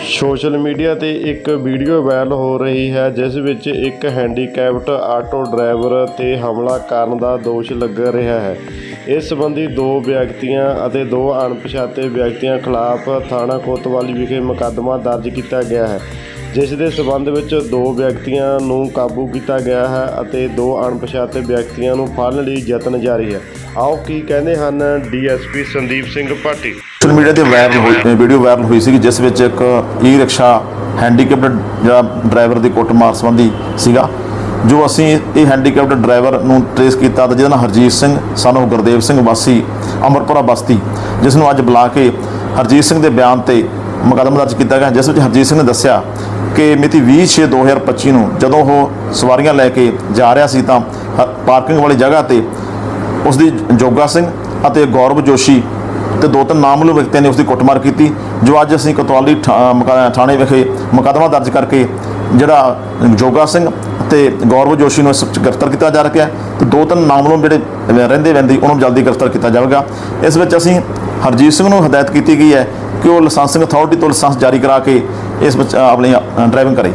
Social media ਤੇ ਇੱਕ video viral ਹੋ ਰਹੀ ਹੈ, ਜਿਸ ਵਿੱਚ ਇੱਕ ਹੈਂਡੀਕੈਪਟ ਆਟੋ ਡਰਾਈਵਰ ਤੇ ਹਮਲਾ ਕਰਨ ਦਾ ਦੋਸ਼ ਲੱਗ ਰਿਹਾ ਹੈ। ਇਸ ਸੰਬੰਧੀ ਦੋ ਵਿਅਕਤੀਆਂ ਅਤੇ ਦੋ ਅਣਪਛਾਤੇ ਵਿਅਕਤੀਆਂ ਖਿਲਾਫ ਥਾਣਾ ਕੋਤਵਾਲੀ ਵਿਖੇ ਮੁਕੱਦਮਾ ਦਰਜ ਕੀਤਾ ਗਿਆ ਹੈ, ਜਿਸ ਦੇ ਸਬੰਧ ਵਿੱਚ ਦੋ ਵਿਅਕਤੀਆਂ ਨੂੰ ਕਾਬੂ ਕੀਤਾ ਗਿਆ ਹੈ ਅਤੇ ਦੋ ਅਣਪਛਾਤੇ ਵਿਅਕਤੀਆਂ ਨੂੰ ਫੜਨ ਲਈ ਯਤਨ ਜਾਰੀ ਹੈ। ਆਓ ਕੀ ਕਹਿੰਦੇ ਹਨ DSP Sandeep Singh Bhati? Social media ਤੇ ਵਾਇਰਲ ਹੋਈ ਵੀਡੀਓ ਵਾਇਰਲ ਹੋਈ ਸੀ ਜਿਸ ਵਿੱਚ ਇੱਕ ਈ ਰਿਕਸ਼ਾ ਹੈਂਡੀਕੈਪਡ ਜਿਹੜਾ ਡਰਾਈਵਰ ਦੀ ਕੁੱਟਮਾਰ ਸੰਬੰਧੀ ਸੀਗਾ, ਜੋ ਅਸੀਂ ਇਹ ਹੈਂਡੀਕੈਪਡ ਡਰਾਈਵਰ ਨੂੰ ਟ੍ਰੇਸ ਕੀਤਾ ਤਾਂ ਜਿਹਦਾ ਨਾਮ ਹਰਜੀਤ ਸਿੰਘ ਸਾਨੂੰ ਗੁਰਦੇਵ ਸਿੰਘ ਵਾਸੀ ਅਮਰਪੁਰਾ ਬਸਤੀ, ਜਿਸ ਨੂੰ ਅੱਜ ਬੁਲਾ ਕੇ ਹਰਜੀਤ ਸਿੰਘ ਦੇ ਬਿਆਨ ਤੇ ਮੁਕੱਦਮਾ ਦਰਜ ਕੀਤਾ ਗਿਆ। ਜਿਸ ਵਿੱਚ ਹਰਜੀਤ ਸਿੰਘ ਨੇ ਦੱਸਿਆ ਕਿ ਮਿਤੀ 20/6/2025 ਨੂੰ ਜਦੋਂ ਉਹ ਸਵਾਰੀਆਂ ਲੈ ਕੇ ਜਾ ਰਿਹਾ ਸੀ ਤਾਂ ਪਾਰਕਿੰਗ ਵਾਲੀ ਜਗ੍ਹਾ ਤੇ ਉਸ ਦੀ ਜੋਗਾ ਸਿੰਘ ਅਤੇ ਗੌਰਵ ਜੋਸ਼ੀ ਤੇ ਦੋ ਤਿੰਨ ਨਾਮਲੂ ਵਿਅਕਤੀਆਂ ਨੇ ਉਸ ਦੀ ਕੁੱਟਮਾਰ ਕੀਤੀ, ਜੋ ਅੱਜ ਅਸੀਂ ਕੋਤਵਾਲੀ ਠਾ- ਮੁਕਾ- ਥਾਣੇ ਵਿਖੇ ਮੁਕੱਦਮਾ ਦਰਜ ਕਰਕੇ ਜਿਹੜਾ ਜੋਗਾ ਸਿੰਘ ਤੇ ਗੌਰਵ ਜੋਸ਼ੀ ਨੂੰ ਇਸ ਗ੍ਰਿਫਤਾਰ ਕੀਤਾ ਜਾ ਰਿਹਾ ਹੈ ਤੇ ਦੋ ਤਿੰਨ ਨਾਮਲੂਮ ਜਿਹੜੇ ਰਹਿੰਦੇ ਵੈਂਦੀ ਉਹਨਾਂ ਨੂੰ ਜਲਦੀ ਗ੍ਰਿਫਤਾਰ ਕੀਤਾ ਜਾਵੇਗਾ। ਇਸ ਵਿੱਚ ਅਸੀਂ ਹਰਜੀਤ ਸਿੰਘ ਨੂੰ ਹਦਾਇਤ ਕੀਤੀ ਗਈ ਹੈ ਕਿ ਉਹ ਲਾਇਸੈਂਸਿੰਗ ਅਥਾਰਟੀ ਤੋਂ ਲਾਇਸੈਂਸ ਜਾਰੀ ਕਰਾ ਕੇ ਇਸ ਵਿੱਚ ਆਪਣੀ ਡਰਾਈਵਿੰਗ ਕਰੇ।